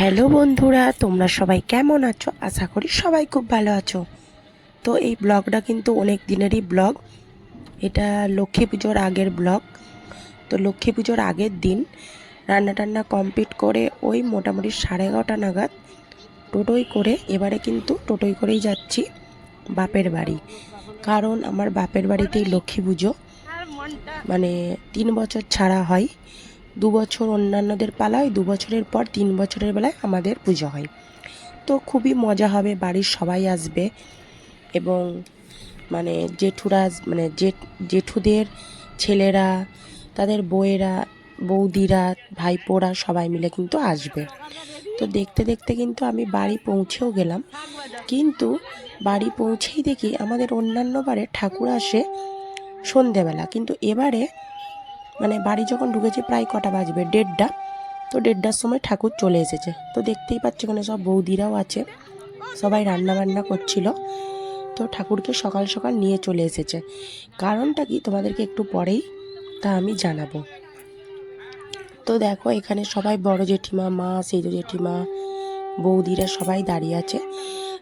Hello বন্ধুরা, তোমরা সবাই কেমন আছো? আশা করি সবাই খুব ভালো আছো। তো এই ব্লগটা কিন্তু অনেক দিনেরই ব্লগ। এটা লক্ষ্মী পুজোর আগের ব্লগ। তো লক্ষ্মী পুজোর আগের দিন রান্না টান্না কমপ্লিট করে ওই মোটামুটি সাড়ে এগারোটা নাগাদ টোটোই করে, এবারে কিন্তু টোটোই করেই যাচ্ছি বাপের বাড়ি। কারণ আমার বাপের বাড়িতেই লক্ষ্মী পুজো। মানে তিন বছর ছাড়া হয়। দু বছর অন্যান্যদের পালায় দু বছরের পর তিন বছরের বেলায় আমাদের পুজো হয়। তো খুবই মজা হবে, বাড়ির সবাই আসবে এবং মানে জেঠুরা মানে জেঠ, জেঠুদের ছেলেরা, তাদের বউয়েরা, বৌদিরা, ভাইপোরা সবাই মিলে কিন্তু আসবে। তো দেখতে দেখতে কিন্তু আমি বাড়ি পৌঁছেও গেলাম। কিন্তু বাড়ি পৌঁছেই দেখি আমাদের অন্যান্য বারে ঠাকুর আসে সন্ধেবেলা। কিন্তু এবারে মানে বাড়ি যখন ঢুকেছি প্রায় কটা বাজবে, দেড়টা। তো দেড়টার সময় ঠাকুর চলে এসেছে। তো দেখতেই পাচ্ছি ওখানে সব বৌদিরাও আছে, সবাই রান্না বান্না করছিল। তো ঠাকুরকে সকাল সকাল নিয়ে চলে এসেছে। কারণটা কি তোমাদেরকে একটু পরেই তা আমি জানাব। তো দেখো এখানে সবাই বড় জেঠিমা, মা, সেজ জেঠিমা, বৌদিরা সবাই দাঁড়িয়ে আছে।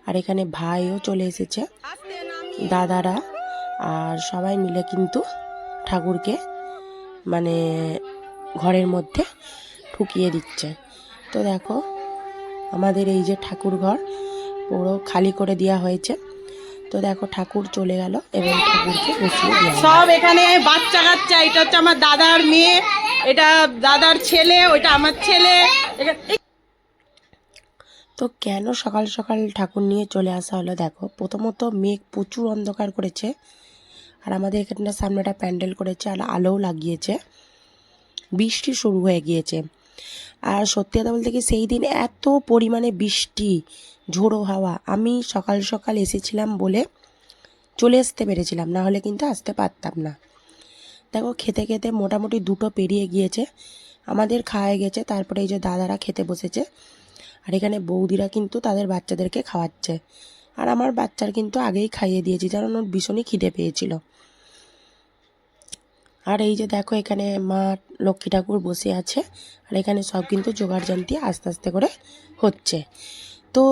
আর এখানে ভাইও চলে এসেছে, দাদারা। আর সবাই মিলে কিন্তু ঠাকুরকে মানে ঘরের মধ্যে ঠুকিয়ে দিচ্ছে। তো দেখো আমাদের এই যে ঠাকুর ঘর পুরো খালি করে দেওয়া হয়েছে। তো দেখো ঠাকুর চলে গেল এবং ঠাকুরকে বসিয়ে দেওয়া সব এখানে বাচ্চা কাচ্চা এটা হচ্ছে আমার দাদার মেয়ে এটা দাদার ছেলে ওইটা আমার ছেলে। তো কেন সকাল সকাল ঠাকুর নিয়ে চলে আসা হলো? দেখো প্রথমত মেঘ প্রচুর অন্ধকার করেছে। আর আমাদের এখানটা সামনেটা প্যান্ডেল করেছে আর আলোও লাগিয়েছে। বৃষ্টি শুরু হয়ে গিয়েছে। আর সত্যি কথা বলতে কি সেই দিন এত পরিমাণে বৃষ্টি, ঝোড়ো হাওয়া, আমি সকাল সকাল এসেছিলাম বলে চলে আসতে পেরেছিলাম, না হলে কিন্তু আসতে পারতাম না। দেখো খেতে খেতে মোটামুটি দুটো পেরিয়ে গিয়েছে, আমাদের খাওয়া গেছে, তারপরে এই যে দাদারা খেতে বসেছে, আর এখানে বৌদিরা কিন্তু তাদের বাচ্চাদেরকে খাওয়াচ্ছে। আর আমার বাচ্চার কিন্তু আগেই খাইয়ে দিয়েছি কারণ ওর ভীষণই খিদে পেয়েছিল। আর এই যে দেখো, এখানে মা লক্ষ্মী ঠাকুর বসে আছে, আর এখানে সব কিন্তু জোগাড় জানতি আস্তে আস্তে করে হচ্ছে। তো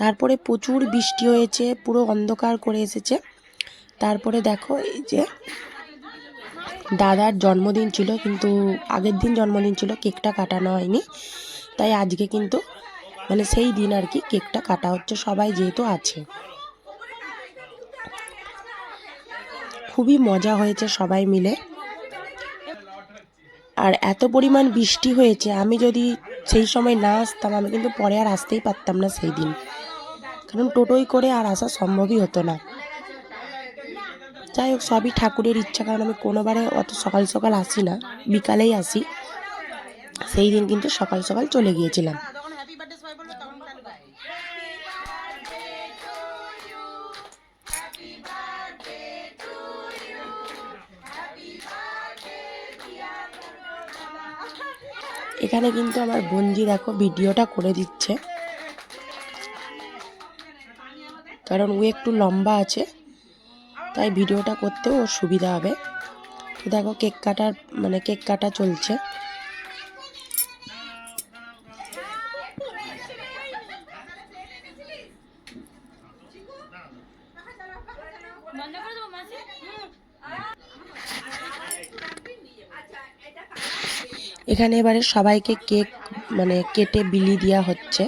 তারপরে প্রচুর বৃষ্টি হয়েছে, পুরো অন্ধকার করে এসেছে। তারপরে দেখো, এই যে দাদার জন্মদিন ছিল, কিন্তু আগের দিন জন্মদিন ছিল, কেকটা কাটানো হয়নি। তাই আজকে কিন্তু মানে সেই দিন আর কি কেকটা কাটা হচ্ছে, সবাই যেহেতু আছে। খুবই মজা হয়েছে সবাই মিলে। আর এত পরিমাণ বৃষ্টি হয়েছে, আমি যদি সেই সময় না আসতাম, আমি কিন্তু পরে আর আসতেই পারতাম না সেই দিন। কারণ টোটোই করে আর আসা সম্ভবই হতো না। যাই হোক, সবই ঠাকুরের ইচ্ছা, কারণ আমি কোনোবারে অত সকাল সকাল আসি না, বিকালেই আসি। সেই দিন কিন্তু সকাল সকাল চলে গিয়েছিলাম। এখানে কিন্তু আমার বঞ্জি দেখো ভিডিওটা করে দিচ্ছে। কারণ ও একটু লম্বা আছে, তাই ভিডিওটা করতেও ওর সুবিধা হবে। তো দেখো কেক কাটার মানে কেক কাটা চলছে। এখানে এবারে সবাইকে কেক মানে কেটে বিলি দেওয়া হচ্ছে।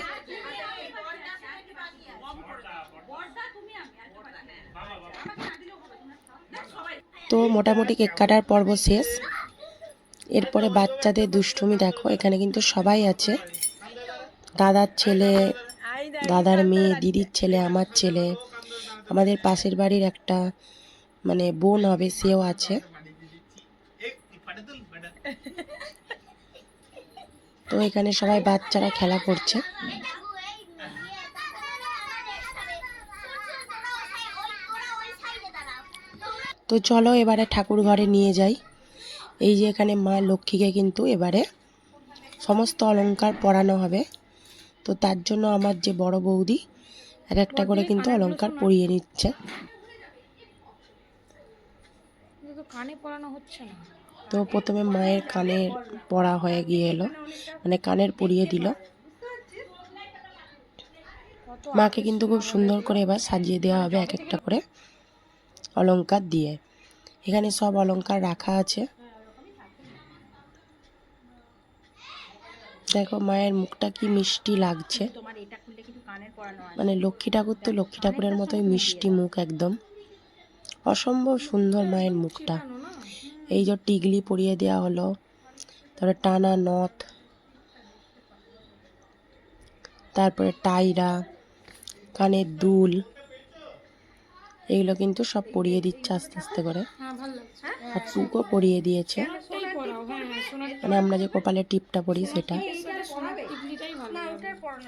তো মোটামুটি কেক কাটার পর্ব শেষ। এরপরে বাচ্চাদের দুষ্টুমি দেখো, এখানে কিন্তু সবাই আছে। দাদার ছেলে, দাদার মেয়ে, দিদির ছেলে, আমার ছেলে, আমাদের পাশের বাড়ির একটা মানে বোন হবে, সেও আছে। তো এখানে সবাই বাচ্চারা খেলা করছে। তো চলো এবারে ঠাকুর ঘরে নিয়ে যাই। এই যে এখানে মা লক্ষ্মীকে কিন্তু এবারে সমস্ত অলংকার পরানো হবে। তো তার জন্য আমার যে বড় বৌদি, এক একটা করে কিন্তু অলংকার পরিয়ে নিচ্ছে। কানে পড়ানো হচ্ছে না। তো প্রথমে মায়ের কানের পড়া হয়ে গিয়ে এলো মানে কানের পরিয়ে দিল। মাকে কিন্তু খুব সুন্দর করে এবার সাজিয়ে দেওয়া হবে এক একটা করে অলংকার দিয়ে। এখানে সব অলংকার রাখা আছে। দেখো মায়ের মুখটা কি মিষ্টি লাগছে। মানে লক্ষ্মী ঠাকুর তো লক্ষ্মী ঠাকুরের মতোই মিষ্টি মুখ একদম। অসম্ভব সুন্দর মায়ের মুখটা। এই যে টিগলি পরিয়ে দেওয়া হলো তারপরে টানা নথ তারপরে টাইরা কানের দুল এগুলো কিন্তু সব পরিয়ে দিচ্ছে আস্তে আস্তে করে। হ্যাঁ লাগছে আর টুকও পরিয়ে দিয়েছে। হ্যাঁ হ্যাঁ মানে আমরা যে কপালে টিপটা পরি সেটা।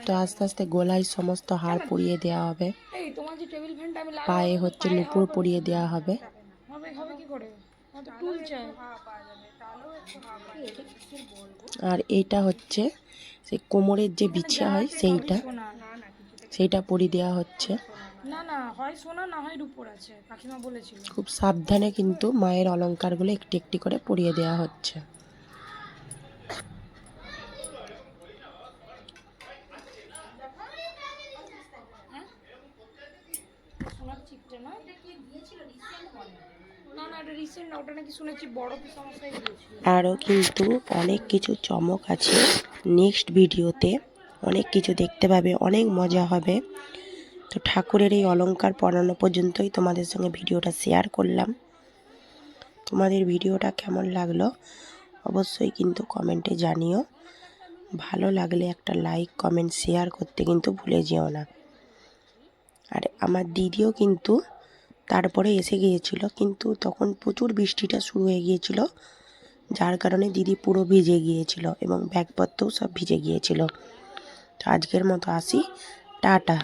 তো আস্তে আস্তে গলায় সমস্ত হার পরিয়ে দেওয়া হবে। পায়ে হচ্ছে নুপুর পরিয়ে দেওয়া হবে। চাই আর এটা হচ্ছে সেই কোমরের যে বিছা হয় সেইটা। সেইটা পরি দেওয়া হচ্ছে। না না হয় সোনা না হয় রূপোর আছে কাকিমা বলেছিল। খুব সাবধানে কিন্তু মায়ের অলংকারগুলো একটি একটি করে পরিয়ে দেওয়া হচ্ছে সোনার চিপটা না না না এটা রিসেন্ট না ওটা নাকি শুনেছি বড় কি সমস্যায় দিয়েছিল আরও কিন্তু অনেক কিছু চমক আছে নেক্সট ভিডিওতে অনেক কিছু দেখতে পাবে, অনেক মজা হবে। তো ঠাকুরের এই অলংকার পরানো পর্যন্তই তোমাদের সঙ্গে ভিডিওটা শেয়ার করলাম। তোমাদের ভিডিওটা কেমন লাগল অবশ্যই কিন্তু কমেন্টে জানিও। ভালো লাগলে একটা লাইক কমেন্ট শেয়ার করতে কিন্তু ভুলে যেও না। আর আমার দিদিও কিন্তু তারপরে এসে গিয়েছিল। কিন্তু তখন প্রচুর বৃষ্টিটা শুরু হয়ে গিয়েছিল, যার কারণে দিদি পুরো ভিজে গিয়েছিল এবং ব্যাগপত্রও সব ভিজে গিয়েছিল। তো আজকের মতো আসি। টাটা।